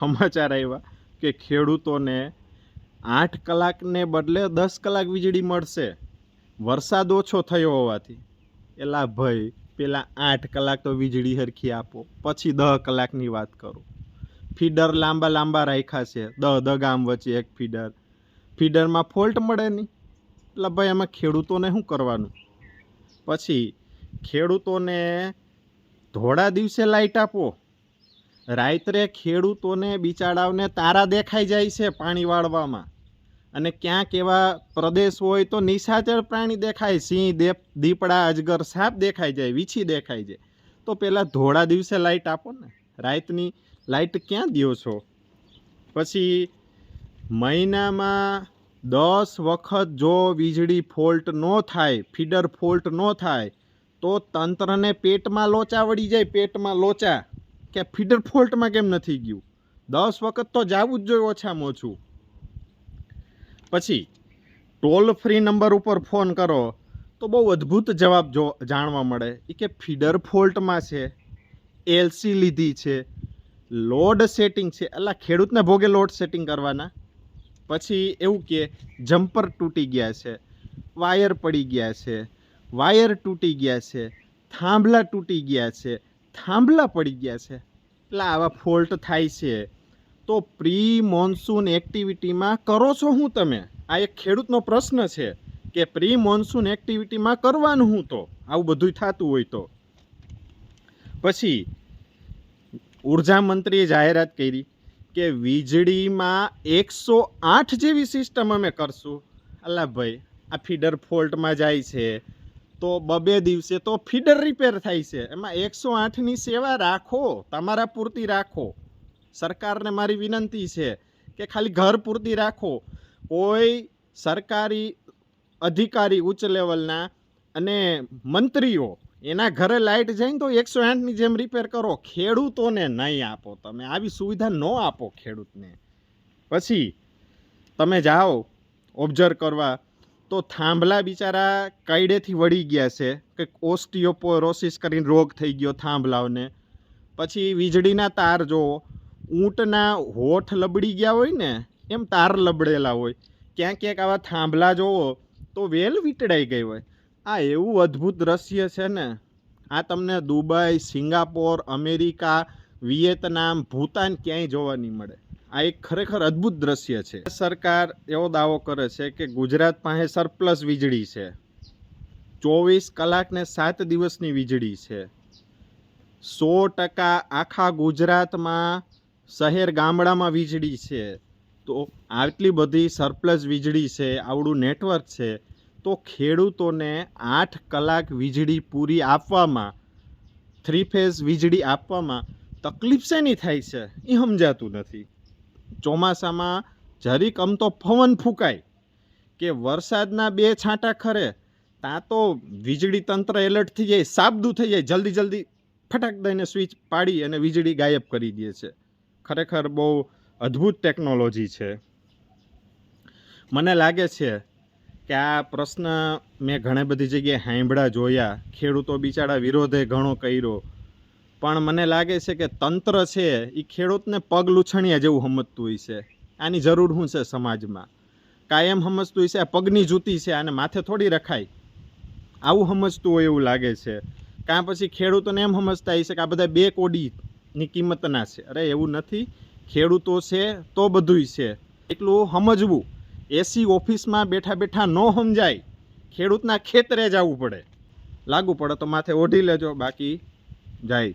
સમાચાર આવ્યા કે ખેડૂતોને આઠ કલાકને બદલે દસ કલાક વીજળી મળશે. વરસાદ ઓછો થયો હોવાથી. એલા ભાઈ, પેલા આઠ કલાક તો વીજળી હરખી આપો, પછી દહ કલાકની વાત કરું. ફીડર લાંબા લાંબા રાખ્યા છે. દહ દહ ગામ વચ્ચે એક ફીડર. ફીડરમાં ફોલ્ટ મળે નહીં. એટલે ભાઈ એમાં ખેડૂતોને શું કરવાનું? પછી ખેડૂતોને ધોળા દિવસે લાઈટ આપો. રાત્રે ખેડૂતોને, બિચારાઓને તારા દેખાઈ જાય છે પાણી વાળવામાં. અને ક્યાંક એવા પ્રદેશ હોય તો નિશાચર પ્રાણી દેખાય, સિંહ દે દીપડા, અજગર, સાપ દેખાઈ જાય, વીછી દેખાઈ જાય. તો પહેલાં ધોળા દિવસે લાઇટ આપો ને. રાતની લાઇટ ક્યાં દ્યો છો? પછી મહિનામાં દસ વખત જો વીજળી ફોલ્ટ ન થાય, ફીડર ફોલ્ટ ન થાય, તો તંત્રને પેટમાં લોચા વળી જાય, પેટમાં લોચા. કે ફીડર ફોલ્ટમાં કેમ નથી ગયું? દસ વખત તો જવું જ જોઈએ ઓછામાં ઓછું. પછી, ટોલ ફ્રી નંબર ઉપર ફોન કરો, તો બહુ અદ્ભુત જવાબ જો જાણવા મળે. એ કે ફીડર ફોલ્ટમાં છે, એલસી લીધી છે, લોડ સેટિંગ છે. એટલે ખેડૂતને ભોગે લોડ સેટિંગ કરવાના. પછી એવું કે, જમ્પર તૂટી ગયા છે, વાયર પડી ગયા છે, વાયર તૂટી ગયા છે, થાંભલા તૂટી ગયા છે થાંભલા પડી ગયા છે. એટલે આવા ફોલ્ટ થાય છે. તો પ્રી મોન્સૂન એક્ટિવિટીમાં કરો છો શું તમે? આ એક ખેડૂતનો પ્રશ્ન છે કે પ્રી મોન્સૂન એક્ટિવિટીમાં કરવાનું હું તો? આવું બધું થતું હોય તો. પછી ઊર્જા મંત્રીએ જાહેરાત કરી કે વીજળીમાં એકસો આઠ જેવી સિસ્ટમ અમે કરશું. અલા ભાઈ, આ ફીડર ફોલ્ટમાં જાય છે. તો બબે દિવસે તો ફીડર રિપેર થાય છે. એમાં એકસો આઠની સેવા રાખો, તમારા પૂરતી રાખો. સરકારને મારી વિનંતી છે કે ખાલી ઘર પૂરતી રાખો. કોઈ સરકારી અધિકારી ઉચ્ચ લેવલના અને મંત્રીઓ, એના ઘરે લાઇટ જાય તો એકસો આઠની જેમ રિપેર કરો. ખેડૂતોને નહીં આપો તમે. આવી સુવિધા ન આપો ખેડૂતને. પછી તમે જાઓ, ઓબ્ઝર્વ કરવા તો થાંભલા બિચારા કાયડેથી વળી ગયા છે. કે ઓસ્ટિયોપોરોસિસ કરીને રોગ થઈ ગયો થાંભલાઓને. પછી વીજળીના તાર જો ઊંટના હોઠ લબડી ગયા હોય ને, એમ તાર લબડેલા હોય. ક્યાંક ક્યાંક આવા થાંભલા જોવો તો વેલ વીંટળાઈ ગઈ હોય. આ એવું અદ્ભુત દ્રશ્ય છે ને. આ તમને Dubai, Singapore, America, Vietnam, Bhutan ક્યાંય જોવા નહીં મળે. આ એક ખરેખર અદ્ભુત દ્રશ્ય છે. સરકાર એવો દાવો કરે છે કે ગુજરાત પાસે સરપ્લસ વીજળી છે. ચોવીસ કલાકને સાત દિવસની વીજળી છે. સો ટકા આખા ગુજરાતમાં શહેર ગામડામાં વીજળી છે. તો આટલી બધી સરપ્લસ વીજળી છે, આવડું નેટવર્ક છે, તો ખેડૂતોને આઠ કલાક વીજળી પૂરી આપવામાં થ્રી ફેઝ વીજળી આપવામાં તકલીફ શેની થાય છે? એ સમજાતું નથી. ચોમાસામાં જરીક આમ તો પવન ફૂંકાય કે વરસાદના બે છાંટા ખરે ત્યાં તો વીજળી તંત્ર એલર્ટ થઈ જાય, સાબદું થઈ જાય, જલ્દી જલ્દી ફટાક દઈને સ્વિચ પાડી અને વીજળી ગાયબ કરી દે છે. ખરેખર બહુ અદ્ભુત ટેકનોલોજી છે. મને લાગે છે કે આ પ્રશ્ન મેં ઘણી બધી જગ્યાએ હાંભળા જોયા. ખેડૂતો બિચારા વિરોધે ઘણો કર્યો. પણ મને લાગે છે કે તંત્ર છે એ ખેડૂતને પગ લૂછણિયા જેવું સમજતું હોય છે. આની જરૂર શું છે સમાજમાં? કાયમ સમજતું હોય છે, આ પગની જૂતી છે, આને માથે થોડી રખાય. આવું સમજતું હોય એવું લાગે છે. કાં પછી ખેડૂતોને એમ સમજતા છે કે આ બધા બે કોડીની કિંમતના છે. અરે, એવું નથી. ખેડૂતો છે તો બધુંય છે. એટલું સમજવું. એસી ઓફિસમાં બેઠા બેઠા ન સમજાય. ખેડૂતના ખેતરે જવું પડે. લાગુ પડે તો માથે ઓઢી લેજો. બાકી જાય.